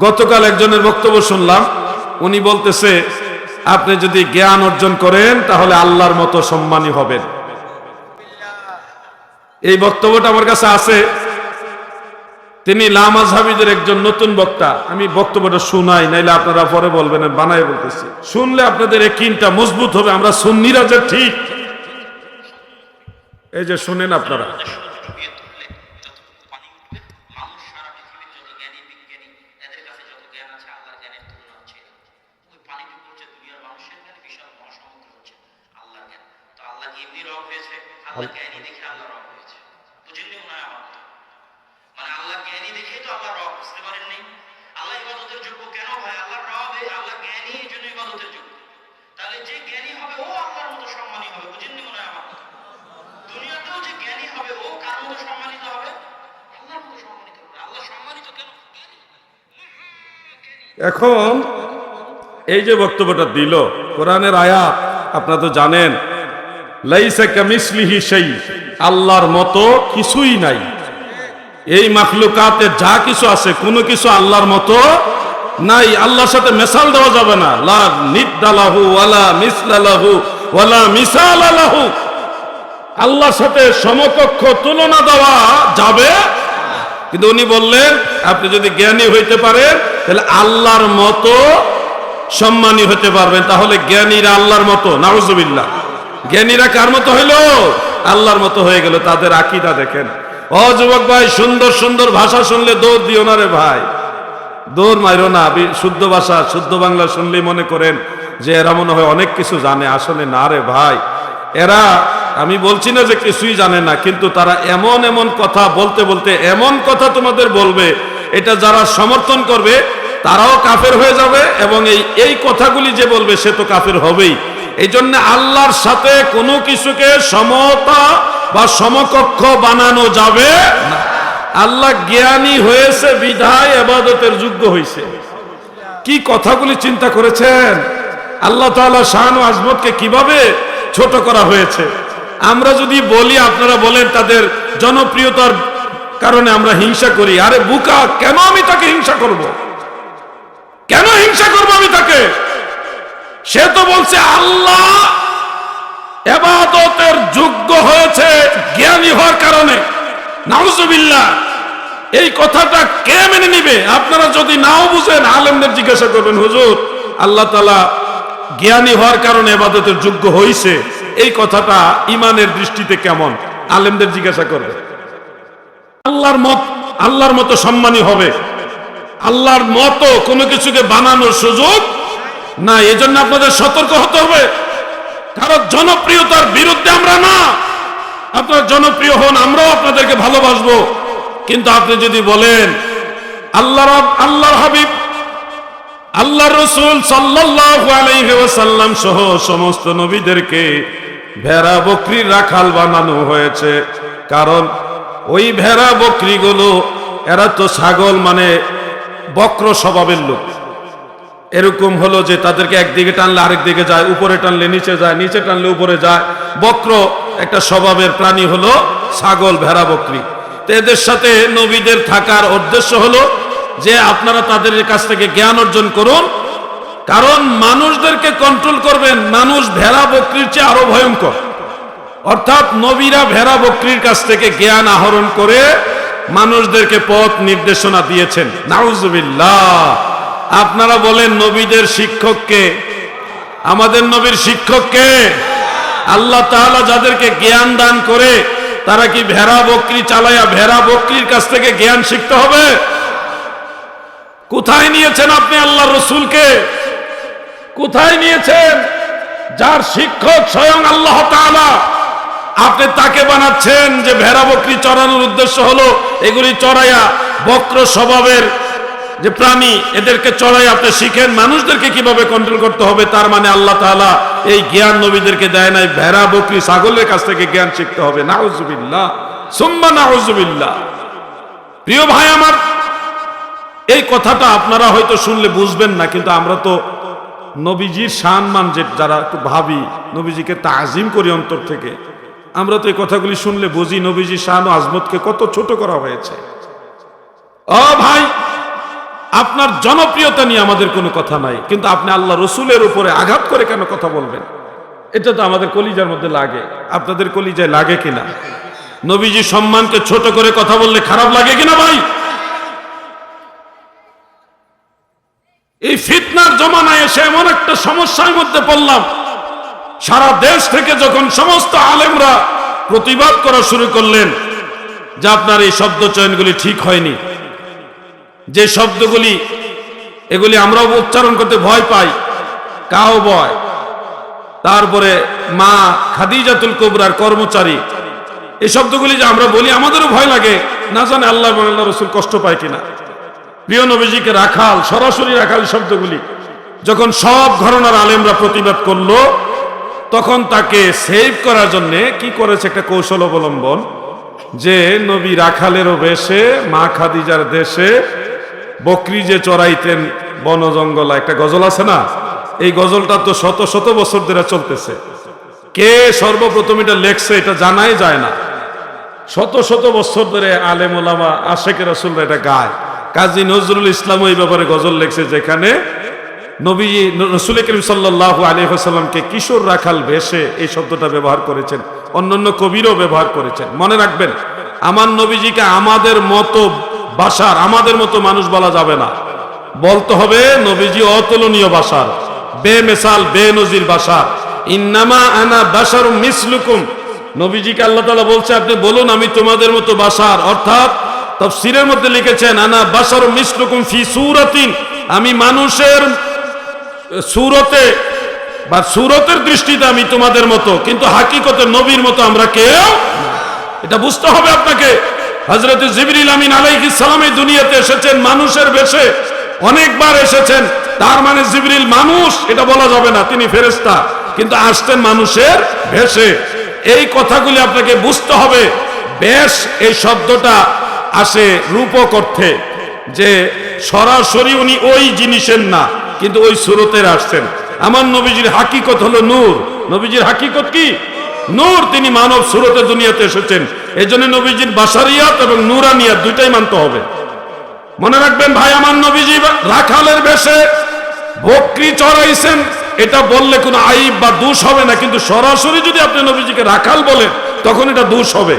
গতকাল একজনের বক্তব্য শুনলাম, উনি বলতেছে, আপনি যদি জ্ঞান অর্জন করেন, তাহলে আল্লাহর মতো সম্মানী হবেন। এই বক্তব্যটা আমার কাছে আছে। তিনি লামাজহাবিদের একজন নতুন বক্তা। আমি বক্তব্যটা শুনাই, নাইলে আপনারা পরে বলবেন বানাই বলতেছি। শুনলে আপনাদের একিনটা মজবুত হবে, আমরা সুন্নিরা যে ঠিক। এই যে শুনেন আপনারা আমাদের সূর্য ডুবিয়ে তুললে যতটুকু পানি উঠবে মানুষ সারা পৃথিবীর যত জ্ঞানী বিজ্ঞানী এদের কাছে যত জ্ঞান আছে আল্লাহর জ্ঞানের তুলনা হচ্ছে এটা। ওই পানিটুকু হচ্ছে দুনিয়ার মানুষের জ্ঞান বিশাল মহাসমুদ্র হচ্ছে আল্লাহর জ্ঞান তো আল্লাহ কি এমনি রব হয়েছে আল্লাহ জ্ঞানী দেখে আল্লাহ রব হয়েছে বুঝেননি মনে হয় আমার কথা? মানে আল্লাহ জ্ঞানী দেখেই তো আল্লাহ রব বুঝতে পারেননি আল্লাহ ইবাদতের যোগ্য কেন ভাই আল্লাহ রব এই আল্লাহ জ্ঞানী এই জন্য ইবাদতের যোগ্য তাহলে যে জ্ঞানী হবে ও আল্লাহর মতো সম্মানী হবে বুঝেননি মনে হয় আমার কথা? দুনিয়াতেও যে জ্ঞানী মতো সম্মানিত হবে? আল্লাহর মতো সম্মানিত হবে। আল্লাহ সম্মানিত কেন? এখন এই যে বক্তব্যটা দিল, কোরআনের আয়াত, আপনারা তো জানেন সেই আল্লাহর মতো কিছুই নাই। এই মাখলুকাতে যা কিছু আছে, কোনো কিছু আল্লাহর মতো নাই। আল্লাহর সাথে মেসাল দেওয়া যাবে না। লা নিদালাহু ওয়ালা মিসলালাহু ওয়ালা মিসালালাহু আল্লাহর সাথে সমকক্ষ তুলনা দেওয়া যাবে কিন্তু উনি বললেন, আপনি যদি জ্ঞানী হইতে পারেন, তাহলে আল্লাহর মতো সম্মানী হতে পারবেন। তাহলে জ্ঞানীরা আল্লাহর মতো, নাউজুবিল্লাহ। জ্ঞানীরা কার মতো হইল? আল্লাহর মতো হয়ে গেল, তাদের আকিদা দেখেন। ও যুবক ভাই, সুন্দর সুন্দর ভাষা শুনলে দৌড় দিও না রে ভাই। দৌড় মাইরো না শুদ্ধ ভাষা, শুদ্ধ বাংলা শুনলেই মনে করেন যে এরা মনে হয় অনেক কিছু জানে। আসলে না রে ভাই, এরা আমি বলছি না যে কিছুই জানে না, কিন্তু তারা এমন এমন কথা বলতে বলতে এমন কথা তোমাদের বলবে, এটা যারা সমর্থন করবে, তারাও কাফের হয়ে যাবে এবং এই এই কথাগুলি যে বলবে সে তো কাফের হবেই। এই জন্য আল্লাহর সাথে কোনো কিছুকে সমতা বা সমকক্ষ বানানো যাবে আল্লাহ জ্ঞানী হয়েছে, বিধায়, এবাদতের যোগ্য হয়েছে কি কথাগুলি চিন্তা করেছেন? আল্লাহ তাআলা শাহান আজমতকে কীভাবে ছোট করা হয়েছে? আমরা যদি বলি, আপনারা বলেন তাদের জনপ্রিয়তার কারণে আমরা হিংসা করি। আরে বুকা, কেন আমি তাকে হিংসা করব? কেন হিংসা করব আমি তাকে? সে তো বলছে, আল্লাহ এবাদতের যোগ্য হয়েছে জ্ঞানী হওয়ার কারণে। নাউজুবিল্লাহ, এই কথাটা কে মেনে নিবে? আপনারা যদি নাও বুঝেন, আলেমদের জিজ্ঞাসা করবেন, হুজুর, আল্লাহ তালা জ্ঞানী হওয়ার কারণে এবাদতের যোগ্য হইছে। এই কথাটা ইমানের দৃষ্টিতে কেমন? আলেমদের জিজ্ঞাসা করবে। আল্লাহর মত, আল্লাহর মতো সম্মানী হবে। আল্লাহর মতো কোনো কিছুকে বানানোর সুযোগ না এজন্য আপনাদের সতর্ক হতে হবে। কারণ জনপ্রিয়তার বিরুদ্ধে আমরা না। আপনারা জনপ্রিয় হন, আমরাও আপনাদেরকে ভালোবাসবো। কিন্তু আপনি যদি বলেন, আল্লাহ আল্লাহর হাবিব আল্লাহ রসুল সাল্লাল্লাহু আলাইহি ওয়াসাল্লাম সহ সমস্ত নবীদেরকে ভেড়া বকরির রাখাল বানানো হয়েছে। কারণ ওই ভেড়া বকরিগুলো, এরা তো ছাগল মানে বক্র স্বভাবের লোক। এরকম হলো যে তাদেরকে একদিকে টানলে আরেক দিকে যায়, উপরে টানলে নিচে যায়, নিচে টানলে উপরে যায়। বক্র একটা স্বভাবের প্রাণী হলো ছাগল, ভেড়া, বকরি। তো এদের সাথে নবীদের থাকার উদ্দেশ্য হলো যে আপনারা তাদের কাছ থেকে জ্ঞান অর্জন করুন কারণ মানুষদেরকে কন্ট্রোল করবেন মানুষ ভেড়া বকরির চেয়ে আরও ভয়ঙ্কর। অর্থাৎ নবীরা ভেড়া বকরির কাছ থেকে জ্ঞান আহরণ করে মানুষদেরকে পথ নির্দেশনা দিয়েছেন। নাউজুবিল্লাহ। আপনারা বলেন, নবীদের শিক্ষককে আমাদের নবীর শিক্ষককে আল্লাহ তাআলা যাদেরকে জ্ঞান দান করে, তারা কি ভেড়া বকরি চালায়া ভেড়া বকরির কাছ থেকে জ্ঞান শিখতে হবে? কোথায় নিয়েছেন আপনি আল্লাহ রসুলকে? কোথায় নিয়েছেন? যার শিক্ষক স্বয়ং আল্লাহ আপনি তাকে বানাচ্ছেন যে ভেড়া বকরি চড়ানোর উদ্দেশ্য হলো এগুলি চড়াইয়া বক্র স্বভাবের যে প্রাণী, এদেরকে চড়াই আপনি শিখেন। মানুষদেরকে কীভাবে কন্ট্রোল করতে হবে, তার মানে আল্লাহ তাআলা এই জ্ঞান নবীদেরকে দেয় নাই। ভেড়া বকরি ছাগলের কাছ থেকে জ্ঞান শিখতে হবে। নাউজুবিল্লাহ। সুম্মা নাউজুবিল্লাহ। প্রিয় ভাই আমার, এই কথাটা আপনারা হয়তো শুনলে বুঝবেন না, কিন্তু আমরা তো নবীজির সম্মান যে যারা একটু ভাবি, নবীজিকে তাজিম করি অন্তর থেকে, আমরা তো এই কথাগুলি শুনলে বুঝি নবীজি ও আজমতকে কত ছোট করা হয়েছে। ও ভাই, আপনার জনপ্রিয়তা নিয়ে আমাদের কোনো কথা নাই, কিন্তু আপনি আল্লাহ রসুলের উপরে আঘাত করে কেন কথা বলবেন? এটা তো আমাদের কলিজার মধ্যে লাগে, আপনাদের কলিজায় লাগে কিনা? নবীজি সম্মানকে ছোট করে কথা বললে খারাপ লাগে কিনা ভাই? এই ফিতনার জমানায় এসে এমন একটা সমস্যার মধ্যে পড়লাম। সারা দেশ থেকে যখন সমস্ত আলেমরা প্রতিবাদ করা শুরু করলেন যে আপনার এই শব্দ চয়নগুলি ঠিক হয়নি। যে শব্দগুলি, এগুলি আমরাও উচ্চারণ করতে ভয় পাই, কাও ভয়। তারপরে মা খাদিজাতুল কোবরার কর্মচারী, এই শব্দগুলি যে আমরা বলি আমাদেরও ভয় লাগে, না জানে আল্লাহ রসুল কষ্ট পায় কিনা। প্রিয় নবীজিকে রাখাল, সরাসরি রাখাল শব্দগুলি। যখন সব ঘরনার আলেমরা প্রতিবাদ করল, তখন তাকে সেভ করার জন্য কি করেছে একটা কৌশল অবলম্বন? যে নবী রাখালেরও বেশে, মা খাদিজার দেশে বকরি যে চড়াইতেন বন জঙ্গল একটা গজল আছে না? এই গজলটা তো শত শত বছর ধরে চলতেছে। কে সর্বপ্রথম এটা লেখছে এটা জানাই যায় না। শত শত বছর ধরে আলেম ওলামা আশেকের রসুলরা এটা গায়। কাজী নজরুল ইসলাম এই ব্যাপারে গজল লেখছে যেখানে নবী রসুল করিম সাল্লাহ কিশোর রাখাল ভেসে এই শব্দটা ব্যবহার করেছেন। অন্যান্য কবিরও ব্যবহার করেছেন। মনে রাখবেন, আমার নবীজিকে আমাদের মতো বাসার, আমাদের মতো মানুষ বলা যাবে না। বলতে হবে, নবীজি অতুলনীয় বাসার বে মেসাল বে নজির বাসার। ইন্নামা আনা বাসার মিসলুকুম। নবীজিকে আল্লাহ তালা বলছে, আপনি বলুন, আমি তোমাদের মতো বাসার। অর্থাৎ তফসিরের মধ্যে লিখেছেন, আনা বাসার মিসলুকুম ফি সুরাতিন। আমি মানুষের সুরতে বা সুরতের দৃষ্টিতে আমি তোমাদের মতো, কিন্তু হাকিকতে নবীর মতো আমরা কেউ এটা বুঝতে হবে আপনাকে। হজরত জিবরিল আমিন আলাইহিস সালাম এই দুনিয়াতে এসেছেন, মানুষের বেশে অনেকবার এসেছেন। তার মানে জিবরিল মানুষ, এটা বলা যাবে না, তিনি ফেরেশতা, কিন্তু আসতেন মানুষের ভেসে এই কথাগুলি আপনাকে বুঝতে হবে। বেশ এই শব্দটা আসে রূপক অর্থে যে সরাসরি উনি ওই জিনিসের না, কিন্তু ওই সুরতের আসছেন। আমার নবীজির হাকিকত হলো নূর। নবীজির হাকিকত কি? নূর, তিনি মানব সুরতে দুনিয়াতে এসেছেন। এই জন্য নবীজির বাসারিয়াত এবং নুরানিয়াত দুইটাই মানতে হবে। মনে রাখবেন ভাই, আমার নবীজি রাখালের বেশে বকরি চড়াইছেন, এটা বললে কোনো আইব বা দোষ হবে না, কিন্তু সরাসরি যদি আপনি নবীজিকে রাখাল বলেন, তখন এটা দোষ হবে।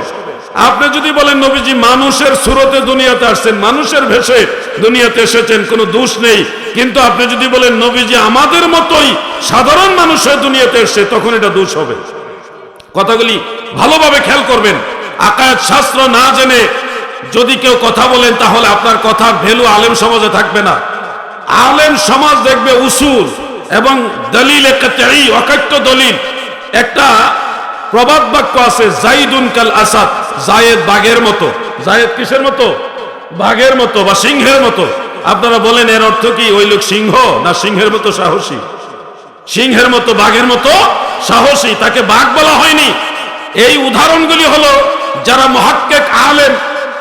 আপনি যদি বলেন, নবীজি, মানুষের সুরতে দুনিয়াতে আসছেন, মানুষের ভেসে দুনিয়াতে এসেছেন, কোনো দোষ নেই। কিন্তু আপনি যদি বলেন, নবীজি, আমাদের মতোই সাধারণ মানুষের দুনিয়াতে এসছে, তখন এটা দোষ হবে। কথাগুলি ভালোভাবে খেয়াল করবেন। আকায়াত শাস্ত্র না জেনে যদি কেউ কথা বলেন, তাহলে আপনার কথার ভ্যালু আলেম সমাজে থাকবে না। আলেম সমাজ দেখবে উসুল এবং দলিল একটা দলিল। একটা প্রবাদ বাক্য আছে, জাইদুন কাল আসাদ। জায়েদ বাঘের মতো। জায়েদ কিসের মতো? বাঘের মতো বা সিংহের মতো। আপনারা বলেন, এর অর্থ কি? ওই লোক সিংহ না সিংহের মতো সাহসী? সিংহের মতো, বাঘের মতো সাহসী? তাকে বাঘ বলা হয়নি। এই উদাহরণগুলি হলো, যারা মহাক্কেক আলেম,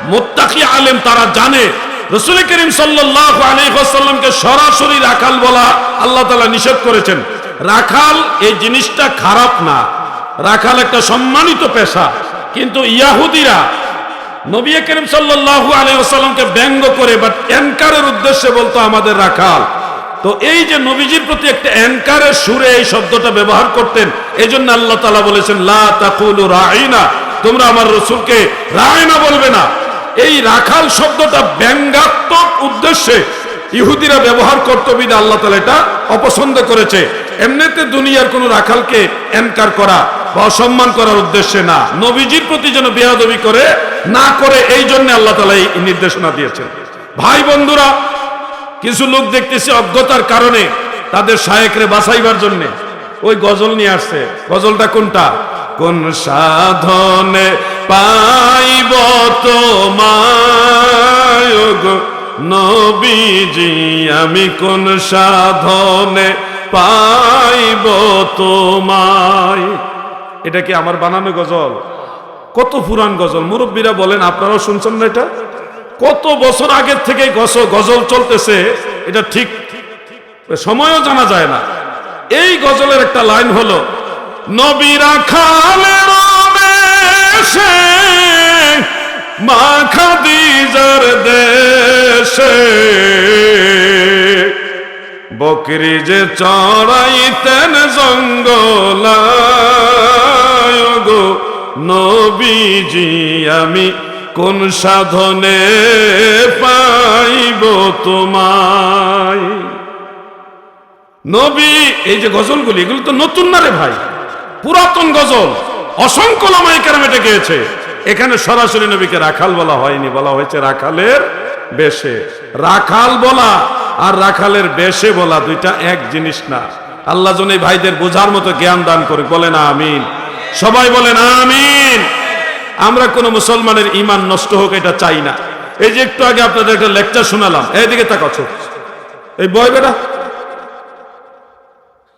মোত্তাকি আলেম, তারা জানে, রসুল করিম সাল্লাহ সরাসরি রাখাল বলা আল্লাহ তালা নিষেধ করেছেন। রাখাল এই জিনিসটা খারাপ না। রাখাল একটা সম্মানিত পেশা। কিন্তু ইয়াহুদিরা নবী করিম সাল্লাহ আলহাসাল্লামকে ব্যঙ্গ করে বাট অ্যাঙ্কারের উদ্দেশ্যে বলতো আমাদের রাখাল। তো এই যে নবীজির প্রতি একটা অ্যাঙ্কারের সুরে এই শব্দটা ব্যবহার করতেন এই জন্য আল্লাহ তালা বলেছেন, লা তাকুলু রাইনা। তোমরা আমার রসুলকে রায়না বলবে না। এই রাখাল শব্দটা ব্যঙ্গাত্মক উদ্দেশ্যে ইহুদিরা ব্যবহার করতো বিদা আল্লাহ তালা এটা অপছন্দ করেছে। এমনিতে দুনিয়ার কোনো রাখালকে এনকার করা বা অসম্মান করার উদ্দেশ্যে না। নবীজির প্রতি যেন বেয়াদবি করে, না করে, এই জন্য আল্লাহ তালা এই নির্দেশনা দিয়েছেন। ভাই বন্ধুরা, কিছু লোক দেখতেছি অজ্ঞতার কারণে তাদের শায়েকরে বাঁচাইবার জন্যে। ওই গজল নিয়ে আসছে। গজলটা কোনটা? কোন সাধনে পাইব তোমায় নবীজি, আমি কোন সাধনে পাইব তোমায় এটা কি আমার বানানো গজল? কত পুরান গজল। মুরব্বীরা বলেন, আপনারাও শুনছেন না এটা? কত বছর আগের থেকে গজল চলতেছে, এটা ঠিক সময়ও জানা যায় না। এই গজলের একটা লাইন হলো, নবীরা খালের মা খাদিজার দেশে। বকরি যে চড়াইতেন জঙ্গলায় গো নবীজি, আমি কোন সাধনে পাইব তোমায়? নবী, এই যে গজলগুলি, এগুলো তো নতুন না রে ভাই? পুরাতন গজল। অসংখ্য লামাই কেরাম এটা গেয়েছে। এখানে সরাসরি নবীকে রাখাল বলা হয়নি, বলা হয়েছে রাখালের বেশে। রাখাল বলা আর রাখালের বেশে বলা দুইটা এক জিনিস না। আল্লাহ জন এই ভাইদের বোঝার মতো জ্ঞান দান করে বলে না আমিন। সবাই বলেন, আমিন। আমরা কোন মুসলমানের ইমান নষ্ট হোক, এটা চাই না। এই যে একটু আগে আপনাদের একটা লেকচার শোনালাম, এইদিকে তাকাচ্ছ এই বয় বেটা,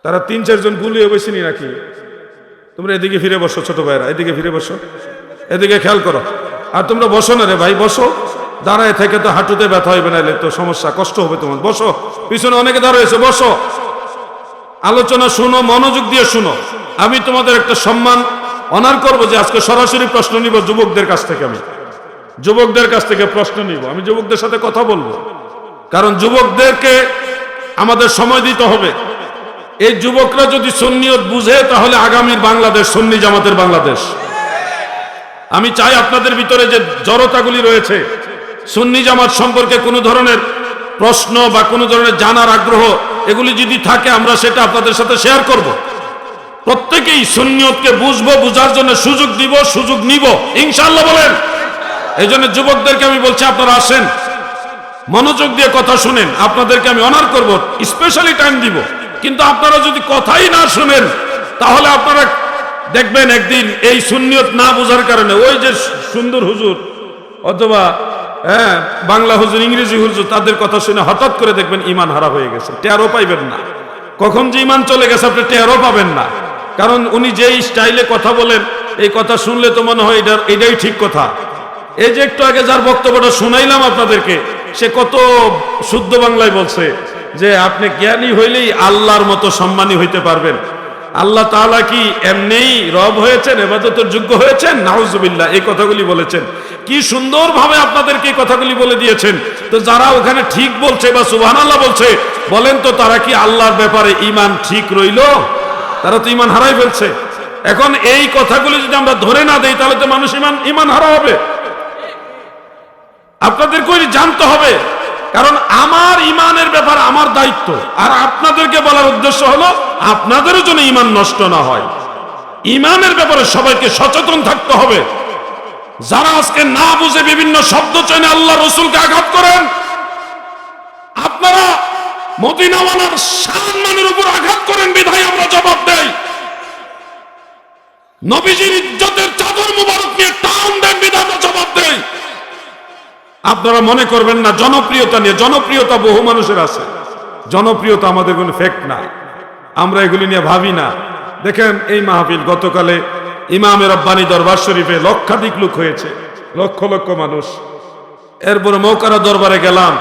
তারা তিন চারজন গুলিয়ে বসেনি নাকি? তোমরা এদিকে ফিরে বসো, ছোট ভাইরা এদিকে ফিরে বসো। এদিকে খেয়াল করো। আর তোমরা বসো না রে ভাই, বসো। দাঁড়ায় থেকে তো হাঁটুতে ব্যথা হইবে না তো সমস্যা, কষ্ট হবে তোমার। বসো। পিছনে অনেকে দাঁড়াইছে বসো। আলোচনা শুনো, মনোযোগ দিয়ে শুনো। আমি তোমাদের একটা সম্মান অনার করব যে আজকে সরাসরি প্রশ্ন নিব যুবকদের কাছ থেকে আমি। যুবকদের কাছ থেকে প্রশ্ন নিব। আমি যুবকদের সাথে কথা বলব। কারণ যুবকদেরকে আমাদের সময় দিতে হবে। এই যুবকরা যদি সন্নিয়ত বুঝে, তাহলে আগামীর বাংলাদেশ সন্নি জামাতের বাংলাদেশ। আমি চাই আপনাদের ভিতরে যে জড়তাগুলি রয়েছে, সুন্নি জামাত সম্পর্কে কোনো ধরনের প্রশ্ন বা কোনো ধরনের জানার আগ্রহ, এগুলি যদি থাকে, আমরা সেটা আপনাদের সাথে শেয়ার করব। প্রত্যেকেই সুন্নিয়তকে বুঝব, বুঝার জন্য সুযোগ দিব, সুযোগ নিব। ইনশাল্লাহ বলেন। এই জন্য যুবকদেরকে আমি বলছি, আপনারা আসেন। মনোযোগ দিয়ে কথা শুনেন। আপনাদেরকে আমি অনার করব স্পেশালি টাইম দিব। কিন্তু আপনারা যদি কথাই না শুনেন, তাহলে আপনারা দেখবেন একদিন এই সুন্নিয়ত না বোঝার কারণে, ওই যে সুন্দর হুজুর, অথবা হ্যাঁ বাংলা হুজুর, ইংরেজি হুজুর, তাদের কথা শুনে হঠাৎ করে দেখবেন ইমান হারা হয়ে গেছে। টেরও পাইবেন না। কখন যে ইমান চলে গেছে, আপনি টেরও পাবেন না। কারণ উনি যেই স্টাইলে কথা বলেন, এই কথা শুনলে তো মনে হয় এটার এটাই ঠিক কথা। এই যে একটু আগে যার বক্তব্যটা শুনাইলাম আপনাদেরকে, সে কত শুদ্ধ বাংলায় বলছে যে আপনি জ্ঞানী হইলেই আল্লাহর মতো সম্মানী হইতে পারবেন। আল্লাহ তাআলা কি এমনিই রব হয়েছেন এবাদতের যোগ্য হয়েছেন? নাউজুবিল্লাহ, এই কথাগুলি বলেছেন। কি সুন্দরভাবে আপনাদেরকে এই কথাগুলি বলে দিয়েছেন। তো যারা ওখানে ঠিক বলছে বা সুবহানাল্লাহ বলছে, বলেন তো তারা কি আল্লাহর ব্যাপারে ইমান ঠিক রইল? তারা তো ইমান হারাই ফেলছে। এখন এই কথাগুলি যদি আমরা ধরে না দেই, তাহলে তো মানুষ ইমান ইমান হারা হবে। আপনাদেরকে ওই জানতে হবে? কারণ আমার ইমানের ব্যাপার আমার দায়িত্ব। আর আপনাদেরকে বলার উদ্দেশ্য হলো, আপনাদেরও যেন ইমান নষ্ট না হয়। ইমানের ব্যাপারে সবাইকে সচেতন থাকতে হবে। যারা আজকে না বুঝে বিভিন্ন শব্দ চেনে আল্লাহ রসুলকে আঘাত করেন, আপনারা মদিনাওয়ালার সম্মানের উপর আঘাত করেন বিধায় আমরা জবাব দেই। নবীজির ইজ্জতের চাদর মুবারক নিয়ে টাউন দেন বিধায় আমরা জবাব দেই। আপনারা মনে করবেন না, জনপ্রিয়তা নিয়ে, জনপ্রিয়তা বহু মানুষের আছে। জনপ্রিয়তা আমাদের কোনো ফেক না। আমরা এগুলি নিয়ে ভাবি না। দেখেন এই মাহফিল গতকালে ইমামের রব্বানি দরবার শরীফে লক্ষাধিক লোক হয়েছে, লক্ষ লক্ষ মানুষ। এরপরে মৌকারা দরবারে গেলাম,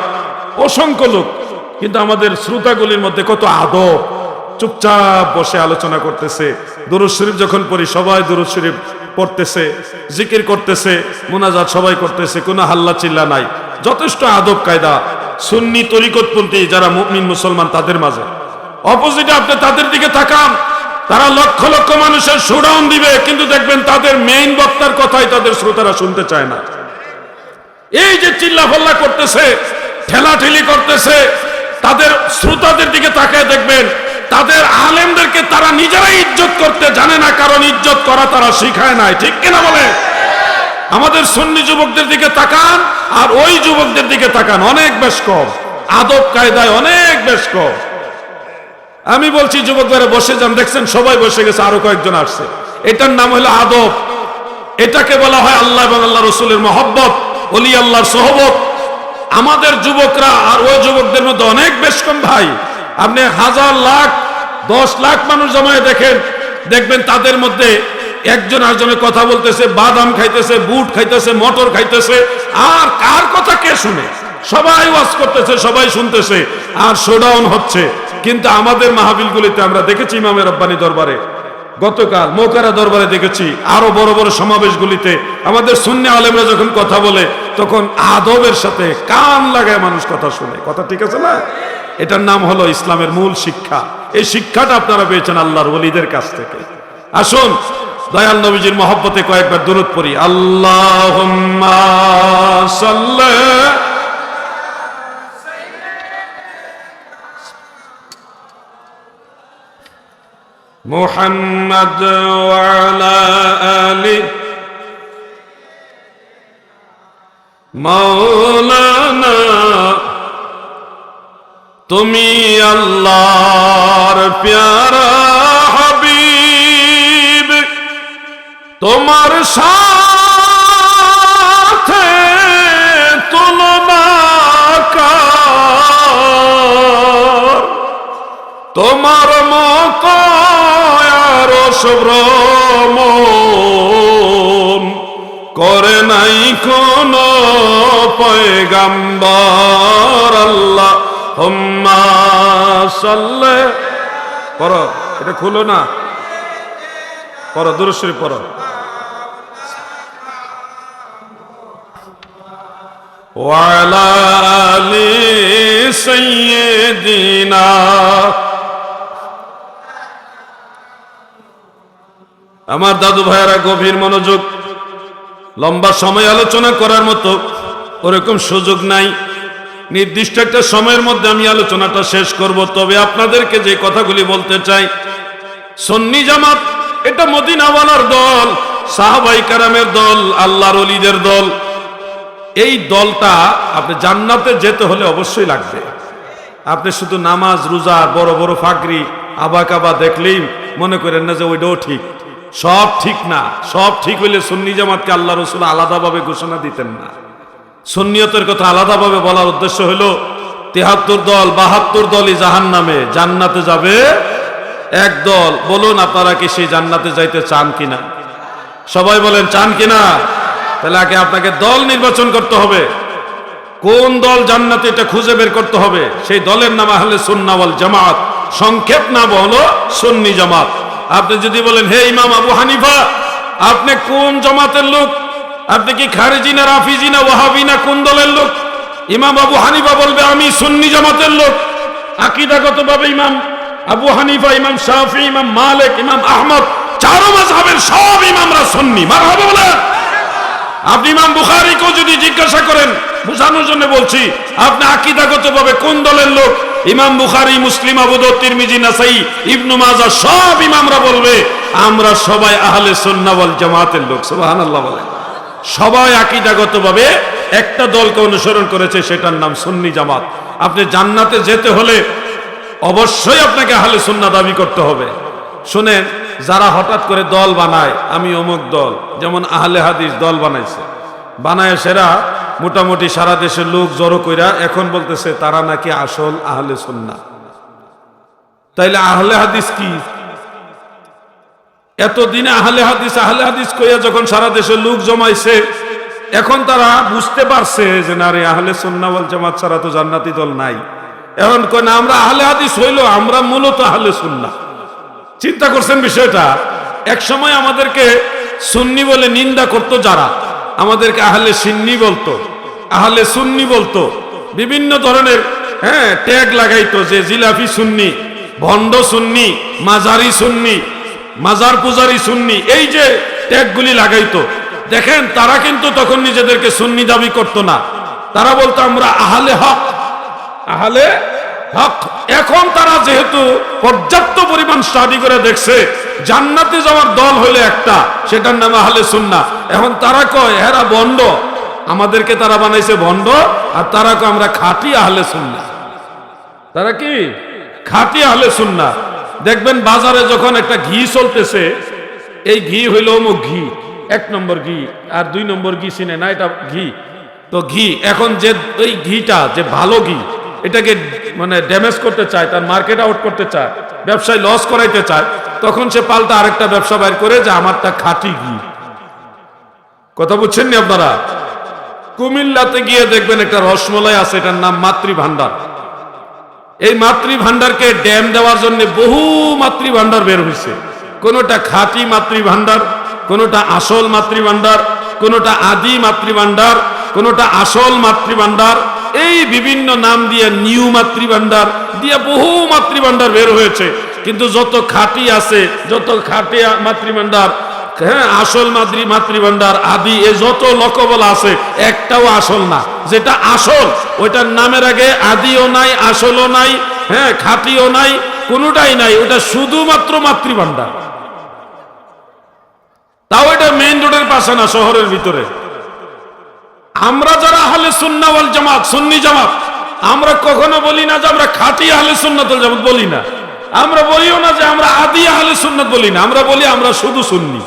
অসংখ্য লোক। কিন্তু আমাদের শ্রোতাগুলির মধ্যে কত আদব, চুপচাপ বসে আলোচনা করতেছে। দুরুদ শরীফ যখন পড়ি, সবাই দুরুদ শরীফ পড়তেছে, জিকির করতেছে, মোনাজাত সবাই করতেছে, কোনো হাল্লা চিল্লা নাই। যথেষ্ট আদব কায়দা, সুন্নি তরিকতপন্থী যারা মুমিন মুসলমান তাদের মাঝে। অপোজিটে আপনি তাদের দিকে তাকান, তারা লক্ষ লক্ষ মানুষের শোডাউন দিবে, কিন্তু দেখবেন তাদের মেইন বক্তার কথাই তাদের শ্রোতারা শুনতে চায় না। এই যে চিল্লা করতেছে, ঠেলাঠেলি করতেছে তাদের শ্রোতাদের দিকে তাকায় দেখবেন, তাদের আলেমদেরকে তারা নিজেরাই ইজ্জত করতে জানে না, কারণ ইজ্জত করা তারা শিখায় নাই। ঠিক কিনা বলে আমাদের সন্নি যুবকদের দিকে তাকান, আর ওই যুবকদের দিকে তাকান, অনেক বেশ কম। আদব কায়দায় অনেক বেশ কম। আমি বলছি যুবকরা বসে যান, দেখছেন সবাই বসে গেছে, আরও কয়েকজন আসছে। এটার নাম হলো আদব। এটাকে বলা হয় আল্লাহ এবং আল্লাহ রসুলের মহব্বত অলি আল্লাহর সহবত। আমাদের যুবকরা আর ওই যুবকদের মধ্যে অনেক বেশ কম ভাই। আপনি হাজার লাখ, দশ লাখ মানুষ জমায়ে দেখেন, দেখবেন তাদের মধ্যে একজন আরেকজনের কথা বলতেছে, বাদাম খাইতেছে, বুট খাইতেছে, মটর খাইতেছে, আর কার কথা কে শুনে? সবাই ওয়াজ করতেছে, সবাই শুনতেছে, আর শোডাউন হচ্ছে। কিন্তু আমাদের মাহবিলগুলিতে আমরা দেখেছি ইমামের রব্বানি দরবারে, গতকাল মোকারা দরবারে দেখেছি আরও বড় বড় সমাবেশগুলিতে। আমাদের শূন্য আলেমরা যখন কথা বলে তখন আদবের সাথে কান লাগায় মানুষ কথা শুনে। কথা ঠিক আছে না? এটার নাম হলো ইসলামের মূল শিক্ষা। এই শিক্ষাটা আপনারা পেয়েছেন আল্লাহর ওলিদের কাছ থেকে। আসুন, দয়াল নবীজির মহব্বতে কয়েকবার দূরত পড়ি। আল্লাহ মোহাম্মদ আলী মৌলানা তুমি আল্লাহর প্যারা হাবিব তোমার সাথে তুলনা তোমার মত আর সব্রম করে নাই কোন পয়গাম্বর আল্লাহ হুম্মা সাল্লে পড়ো এটা খুলো না পড়ো দূরশ্রী পড়ো وعلى آل سيدنا আমার দাদু ভাইয়েরা গভীর মনোযোগ লম্বা সময় আলোচনা করার মতো ওরকম সুযোগ নাই। নির্দিষ্ট একটা সময়ের মধ্যে আমি আলোচনাটা শেষ করব। তবে আপনাদেরকে যে কথাগুলি বলতে চাই, সন্নি জামাত এটা মদিনাওয়ালার দল, সাহাবাই কারামের দল, আল্লাহর অলিদের দল। এই দলটা আপনি জান্নাতে যেতে হলে অবশ্যই লাগবে। আপনি শুধু নামাজ, রোজা, বড় বড় ফাকরি আবা কাবা দেখলেই মনে করেন না যে ওইটাও ঠিক। সব ঠিক না। সব ঠিক হইলে সুন্নি জামাতকে আল্লাহ রসুল আলাদাভাবে ঘোষণা দিতেন না। সুন্নিয়তের কথা আলাদাভাবে বলার উদ্দেশ্য হলো, তেহাত্তর দল, বাহাত্তর দলই জাহান নামে জান্নাতে যাবে এক দল। বলুন আপনারা কি সেই জান্নাতে যাইতে চান কিনা? সবাই বলেন, চান কিনা? তাহলে আগে আপনাকে দল নির্বাচন করতে হবে। কোন দল জান্নাতে এটা খুঁজে বের করতে হবে? সেই দলের নাম হলে সুন্নাওয়াল জামাত। সংক্ষেপ নাম হলো সুন্নি জামাত। আপনি যদি বলেন, হে ইমাম আবু হানিফা, আপনি কোন জামাতের লোক? আপনি কি খারেজি না রাফিজি না ওয়াহাবি না কোন দলের লোক? ইমাম আবু হানিফা বলবে, আমি সুন্নি জামাতের লোক। আকিদাগত ভাবে ইমাম আবু হানিফা, ইমাম শাফি, ইমাম মালিক, ইমাম আহমদ, চারো মাযহাবের সব ইমামরা সুন্নি। মারহাবা বলে আপনি ইমাম বুখারীকেও যদি জিজ্ঞাসা করেন, বোঝানোর জন্য বলছি, আপনি আকিদাগত ভাবে কোন দলের লোক? ইমাম বুখারি, মুসলিম আবু দাউদ তিরমিজি নাসাই, ইবনু মাজাহ সব ইমামরা বলবে, আমরা সবাই আহলে সুন্নাহ ওয়াল জামাতের লোক সুবহানাল্লাহ বলেন সবাই আকিদাগত ভাবে একটা দলকে অনুসরণ করেছে, সেটার নাম সুন্নি জামাত। আপনি জান্নাতে যেতে হলে অবশ্যই আপনাকে আহলে সুন্নাহ দাবি করতে হবে। শুনেন, যারা হঠাৎ করে দল বানায়, আমি অমুক দল, যেমন আহলে হাদিস দল বানাইছে। বানায় সেরা মোটামুটি সারা দেশের লোক জড়ো কইরা এখন বলতেছে, তারা নাকি আসল আহলে সুন্না তাইলে আহলে হাদিস কি? এতদিনে আহলে হাদিস আহলে হাদিস কইয়া যখন সারা দেশের লোক জমাইছে, এখন তারা বুঝতে পারছে যে, না রে, আহলে সুন্না ওয়াল জামাত ছাড়া তো জান্নাতি দল নাই। এখন কই না, আমরা আহলে হাদিস হইল, আমরা মূলত আহলে সুন্না চিন্তা করছেন বিষয়টা? এক সময় আমাদেরকে সুন্নি বলে নিন্দা করতো যারা? আমাদেরকে আহলে সিন্নি বলতো, আহলে সুন্নি বলতো, বিভিন্ন ধরনের হ্যাঁ ট্যাগ লাগাইতো যে জিলাফি সুন্নি, ভণ্ড সুন্নি, মাজারি সুন্নি, মাজার পূজারি সুন্নি, এই যে ট্যাগগুলি লাগাইতো। দেখেন, তারা কিন্তু তখন নিজেদেরকে সুন্নি দাবি করতো না। তারা বলতো, আমরা আহলে হক। আহলে হক, এখন তারা যেহেতু পর্যাপ্ত পরিমাণ স্টাডি করে দেখছে, জান্নাতে যাওয়ার দল হইলে একটা, সেটার নাম আহলে সুন্না এখন তারা কয়, এরা বন্ড। আমাদেরকে তারা বানাইছে ভণ্ড আর তারা কয়, আমরা খাঁটি আহলে সুন্না তারা কি? খাঁটি আহলে সুন্না দেখবেন বাজারে যখন একটা ঘি চলতেছে, এই ঘি হইল অমুক ঘি, এক নম্বর ঘি, আর দুই নম্বর ঘি চিনে না, এটা ঘি। তো ঘি, এখন যে, ওই ঘিটা, যে ভালো ঘি, এটাকে মানে ড্যামেজ করতে চায়, তার মার্কেট আউট করতে চায়, ব্যবসায় লস করাইতে চায়, তখন সে পাল্টা আরেকটা ব্যবসা বাইর করে যে আমার আমারটা খাঁটি ঘি। কথা বুঝছেন নি আপনারা? কুমিল্লাতে গিয়ে দেখবেন একটা রসমলাই আছে, এটার নাম মাতৃ ভান্ডার এই মাতৃ ভান্ডারকে ড্যাম দেওয়ার জন্য বহু মাতৃ ভান্ডার বের হয়েছে কোনোটা খাঁটি মাতৃভাণ্ডার, কোনোটা আসল মাতৃভাণ্ডার, কোনোটা আদি মাতৃভাণ্ডার, কোনোটা আসল মাতৃভাণ্ডার এই বিভিন্ন নাম দিয়ে নিউ মাতৃভাণ্ডার দিয়ে বহু মাতৃভাণ্ডার বের হয়েছে। কিন্তু যত খাঁটি আছে, যত খাঁটি মাতৃভাণ্ডার হ্যাঁ আসল মাতৃ মাতৃভাণ্ডার, আদি, এ যত লকবল আছে, একটাও আসল না। যেটা আসল, ওইটার নামের আগে আদিও নাই, আসলও নাই হ্যাঁ খাঁটিও নাই, কোনোটাই নাই, ওটা শুধুমাত্র মাতৃভাণ্ডার। তাও এটা মেইন রোডের পাশে না, শহরের ভিতরে। আমরা যারা আহলে সুন্নাহ ওয়াল জামাত, সুন্নি জামাত, আমরা কখনো বলি না যে আমরা খাঁটি আহলে সুন্নাত ওয়াল জামাত বলি না। আমরা বলিও না যে আমরা আদি আহলে সুন্নাত বলি না, আমরা বলি আমরা শুধু সুন্নি।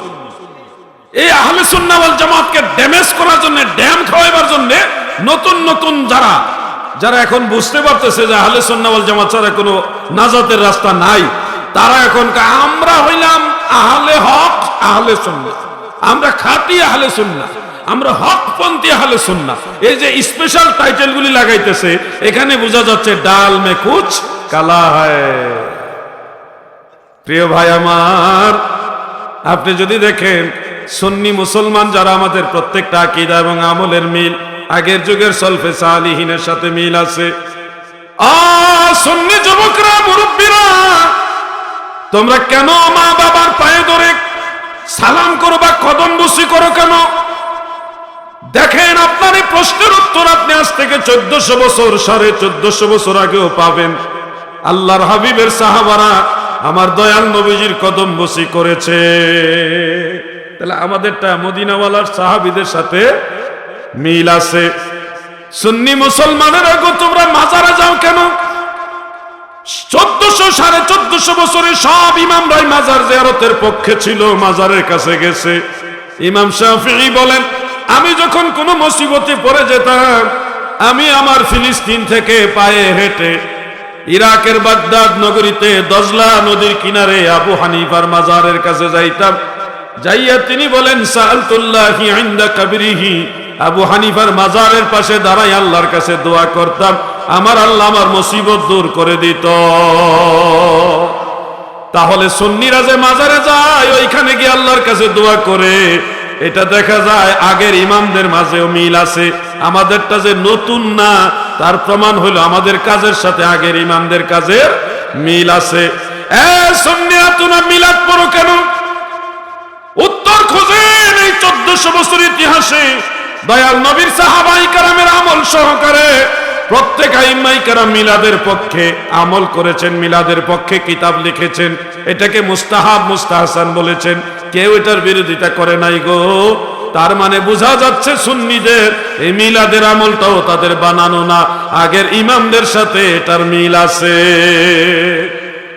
এই আহলে সুন্নাহ ওয়াল জামাতকে ড্যামেজ করার জন্য, ড্যাম খাওয়াবার জন্য নতুন নতুন যারা যারা এখন বুঝতে পারতেছে যে আহলে সুন্নাহ ওয়াল জামাত ছাড়া কোনো নাজাতের রাস্তা নাই, তারা এখন আমরা হইলাম আহলে হক, আহলে সুন্নাহ। আমরা খাঁটি আহলে সুন্নাহ। আমরা হকপন্থী আহলে সুন্নাহ। এই যে স্পেশাল টাইটেলগুলি লাগাইতেছে, এখানে বোঝা যাচ্ছে ডাল মে কুচ কালা হয় প্রিয় ভাই আমার, আপনি যদি দেখেন, সুন্নি মুসলমান যারা আমাদের প্রত্যেকটা আকিদা এবং আমলের মিল, আগের যুগের সলফে সালিহিনের সাথে মিল আছে। সুন্নি যুবকরা, মুরব্বীরা, তোমরা কেন মা বাবার পায়ে ধরে সালাম করো বা কদম বসি করো কেন? দেখেন আপনার এই প্রশ্নের উত্তর আপনি আজ থেকে চোদ্দশো বছর, সাড়ে চোদ্দশো বছর আগেও পাবেন। আল্লাহর হাবিবের সাহাবারা আমার দয়াল নবীজির কদম বসি করেছে। তাহলে আমাদেরটা মদিনাওয়ালার সাহাবিদের সাথে মিল আছে। সুন্নি মুসলমানের আগে তোমরা মাজারে যাও কেন? চোদ্দশো, সাড়ে চোদ্দশো বছরে সব ইমামরাই মাজার জিয়ারতের পক্ষে ছিল, মাজারের কাছে গেছে। ইমাম শাফি বলেন আমি যখন কোনো মুসিবতে পড়ে যেতাম, আমি আমার ফিলিস্তিন থেকে পায়ে হেঁটে ইরাকের বাগদাদ নগরীতে দজলা নদীর কিনারে আবু হানিফার মাজারের কাছে যাইতাম। যাইয়া তিনি বলেন সালতুল্লাহি ইনদা কাবরিহি। আবু হানিফার মাজারের পাশে দাঁড়াই আল্লাহর কাছে দোয়া করতাম। আমার আল্লাহ আমার মুসিবত দূর করে দিত। তাহলে সুন্নিরা যে মাজারে যায়, ওইখানে গিয়ে আল্লাহর কাছে দোয়া করে। এটা দেখা যায় আগের ইমামদের মাঝেও মিল আছে। আমাদেরটা যে নতুন না, তার প্রমাণ হলো আমাদের কাজের সাথে আগের ইমামদের কাজের মিল আছে। মিলাদ পড়ো কেন? উত্তর খোঁজেন এই চোদ্দশো বছর ইতিহাসে। দয়াল নবীর সাহাবাই কারামের আমল সহকারে প্রত্যেক আইমাই কারাম মিলাদের পক্ষে আমল করেছেন, মিলাদের পক্ষে কিতাব লিখেছেন। এটাকে মুস্তাহাব, মুস্তাহাসান বলেছেন। কেউ এটার বিরোধিতা করে নাই গো। তার মানে বোঝা যাচ্ছে সুন্নিদের এই মিলাদের আমলটাও তাদের বানানো না। আগের ইমামদের সাথে এটার মিল আছে।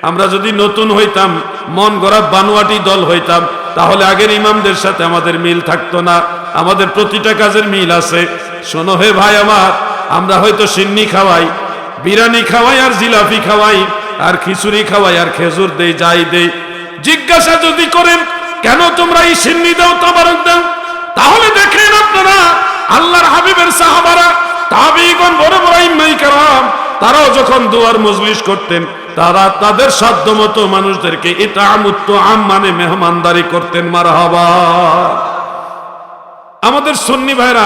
আমরা যদি নতুন হইতাম, মন গড়া বানোয়াটি দল হইতাম, তাহলে আগের ইমামদের সাথে আমাদের মিল থাকতো না। আমাদের প্রতিটা কাজের মিল আছে। শোনো হে ভাই আমার, আমরা হয়তো সিন্নি খাওয়াই, বিরিয়ানি খাওয়াই আর জিলাপি খাওয়াই, আর খিচুড়ি খাওয়াই আর খেজুর দেই, যাই দেই। জিজ্ঞাসা যদি করেন কেন তোমরা এই সিন্নি দাও, তাবারক দাও? তাহলে দেখেন আপনারা, আল্লাহর হাবিবের সাহাবারা, তাবিগণ, বড় বড় ইমাই কারাম, তারাও যখন দুয়ার মজলিস করতেন, তারা তাদের সাধ্য মতো মানুষদেরকে এটা আমুত্ত আম মানে মেহমানদারি করতেন, মারহাবা। আমাদের সুন্নি ভাইরা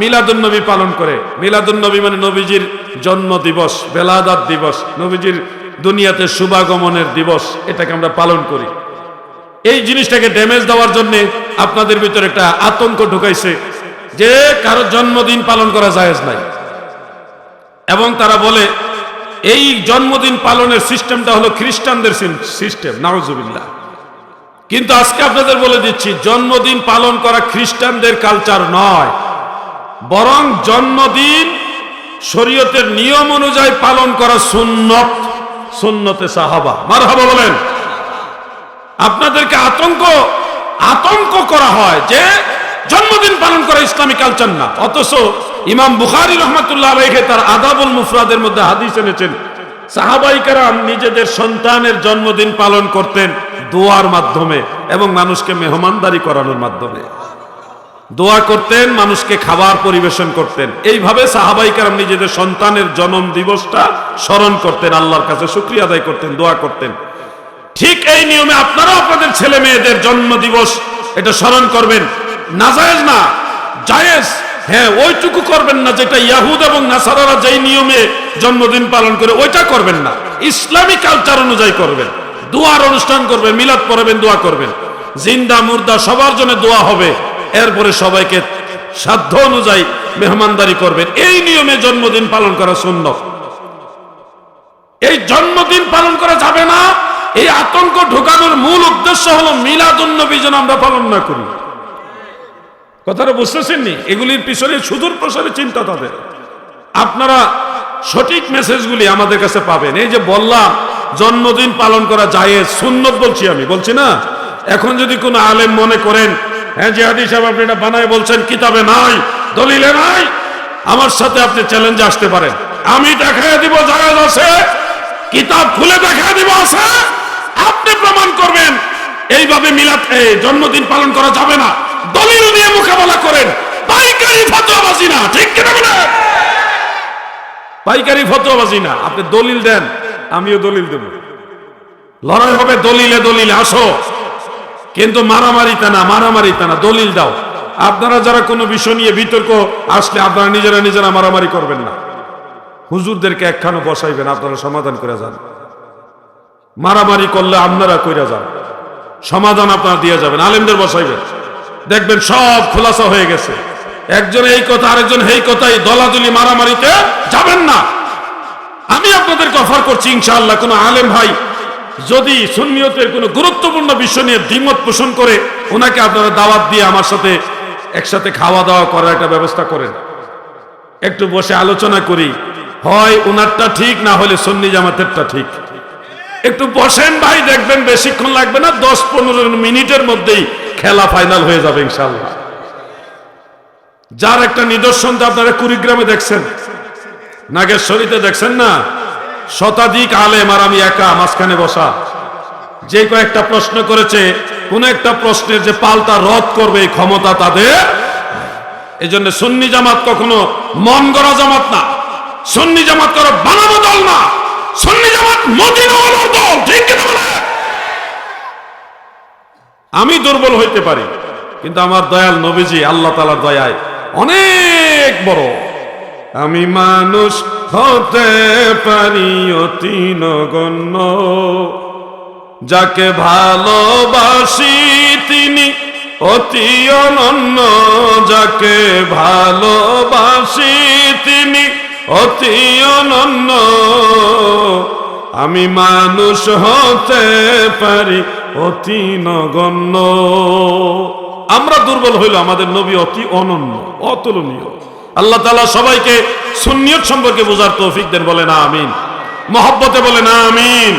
মিলাদুন নবী পালন করে। মিলাদুন নবী মানে নবীজির জন্ম দিবস বেলাদাত দিবস, নবীজির দুনিয়াতে শুভাগমনের দিবস, এটাকে আমরা পালন করি। এই জিনিসটাকে ড্যামেজ দেওয়ার জন্য আপনাদের ভিতরে একটা আতঙ্ক ঢুকাইছে যে কারও জন্মদিন পালন করা জায়েজ নাই। এবং তারা বলে, এই জন্মদিন পালনের সিস্টেমটা হলো খ্রিস্টানদের সিস্টেম, নাউজুবিল্লাহ। কিন্তু আজকে আপনাদের বলে দিচ্ছি, জন্মদিন পালন করা খ্রিস্টানদের কালচার নয়। বরং জন্মদিন শরীয়তের নিয়ম অনুযায়ী পালন করা সুন্নত, সুন্নতে সাহাবা। মারহাবা বলেন। আপনাদেরকে আতঙ্ক আতঙ্ক করা হয় যে জন্মদিন পালন করা ইসলামী কালচার না। অথচ ইমাম বুখারি রহমতুল্লাহ রেখে তার আদাবুল মুফরাদের মধ্যে হাদিস এনেছেন, সাহাবাই কারাম নিজেদের সন্তানের জন্মদিন পালন করতেন দোয়ার মাধ্যমে এবং মানুষকে মেহমানদারি করানোর মাধ্যমে। দোয়া করতেন, মানুষকে খাবার পরিবেশন করতেন। এইভাবে সাহাবাই কারাম নিজেদের সন্তানের জন্ম দিবসটা স্মরণ করতেন, আল্লাহর কাছে শুক্রিয়া আদায় করতেন, দোয়া করতেন। ঠিক এই নিয়মে আপনারাও আপনাদের ছেলে মেয়েদের জন্ম দিবস এটা স্মরণ করবেন। নাজায়েজ না? জায়েজ। হ্যাঁ ওইটুকু করবেন না যেটা ইয়াহুদ এবং নাসারারা যেই নিয়মে জন্মদিন পালন করে, ওইটা করবেন না। ইসলামী কালচার অনুযায়ী করবেন। দোয়ার অনুষ্ঠান করবেন, মিলাদ পড়বেন, দোয়া করবেন। জিন্দা, মুর্দা, সবার জন্য দোয়া হবে। এরপরে সবাইকে সাধ্য অনুযায়ী মেহমানদারি করবেন। এই নিয়মে জন্মদিন পালন করা সুন্নত। এই জন্মদিন পালন করা যাবে না। এই আতঙ্ক ঢোকানোর মূল উদ্দেশ্য হলো মিলাদুন্নবী যেন আমরা পালন না করি। কথাটা বুঝতেছেন নি এগুলির পিছনে সুদূর প্রসারে চিন্তা তাদের। আপনারা সঠিক মেসেজগুলি আমাদের কাছে পাবেন। এই যে বললাম, জন্মদিন পালন করা যায় সুন্নত বলছি আমি, বলছি না? এখন যদি কোনো আলেম মনে করেন হ্যাঁ যে হাদিস সাহেব, আপনি এটা বানায় বলছেন, কিতাবে নাই, দলিলে নাই, আমার সাথে আপনি চ্যালেঞ্জে আসতে পারেন। আমি দেখায় দিব, জায়েজ আছে, কিতাব খুলে দেখায় দিব আছে। প্রমাণ করবেন। এইভাবে মিলাদ জন্মদিন পালন করা যাবে না। দলিল নিয়ে মোকাবেলা করেন। পাইকারি ফতোয়াবাজি না, ঠিক কিনা বলেন? পাইকারি ফতোয়াবাজি না, আপনি দলিল দেন, আমিও দলিল দেব। লড়াই হবে দলিলে দলিলে, আসো। কিন্তু মারামারিতে না মারামারিতে না, দলিল দাও। আপনারা যারা কোনো বিষয় নিয়ে বিতর্ক আসলে আপনারা নিজেরা নিজেরা মারামারি করবেন না। হুজুরদেরকে একখানে বসাইবেন, আপনারা সমাধান করে যান। মারামারি করলে আপনারা কইরা যান। সমাধান আপনারা দিয়ে যাবেন। আলেমদের বসাইবেন। দেখবেন সব খোলাসা হয়ে গেছে। একজন এই কথা, আরেকজন এই কথাই দলাদলি, মারামারিতে যাবেন না। আমি আপনাদেরকে অফার করছি, ইনশাআল্লাহ, কোনো আলেম ভাই যদি সুন্নিয়তের কোনো গুরুত্বপূর্ণ বিষয় নিয়ে দ্বিমত পোষণ করে, ওনাকে আপনারা দাওয়াত দিয়ে আমার সাথে একসাথে খাওয়া দাওয়া করার একটা ব্যবস্থা করেন। একটু বসে আলোচনা করি। হয় ওনারটা ঠিক, না হলে সন্নি জামাতেরটা ঠিক। একটু বসেন ভাই, দেখবেন বেশিক্ষণ লাগবে না, দশ পনেরো মিনিটের মধ্যেই খেলা ফাইনাল হয়ে যাবে ইনশাল্লাহ যার একটা নিদর্শন আপনারা কুড়িগ্রামে দেখছেন, নাগেশ্বরীতে দেখছেন না? শতাধিক আলেম আর আমি একা মাঝখানে বসা। যে কয়েকটা প্রশ্ন করেছে, কোন একটা প্রশ্নের যে পাল্টা রদ করবে এই ক্ষমতা তাদের এই জন্য সুন্নি জামাত কখনো মন গড়া জামাত না। সুন্নি জামাত করো বানানো দল না। আমি দুর্বল হইতে পারি, কিন্তু আমার দয়াল নবীজি আল্লাহ তালার দয়ায় অনেক বড়। আমি মানুষ হতে পারি অতি নগণ্য। যাকে ভালোবাসি তিনি অতি অনন্য। যাকে ভালোবাসি তিনি অতি অনন্য। আমি মানুষ হতে পারি অতি নগণ্য। আমরা দুর্বল হইল আমাদের নবী অতি অনন্য, অতুলনীয়। আল্লাহ তালা সবাইকে সুন্নিয়ত সম্পর্কে বোঝার তৌফিক দেন বলে না আমিন। মহব্বতে বলে না আমিন।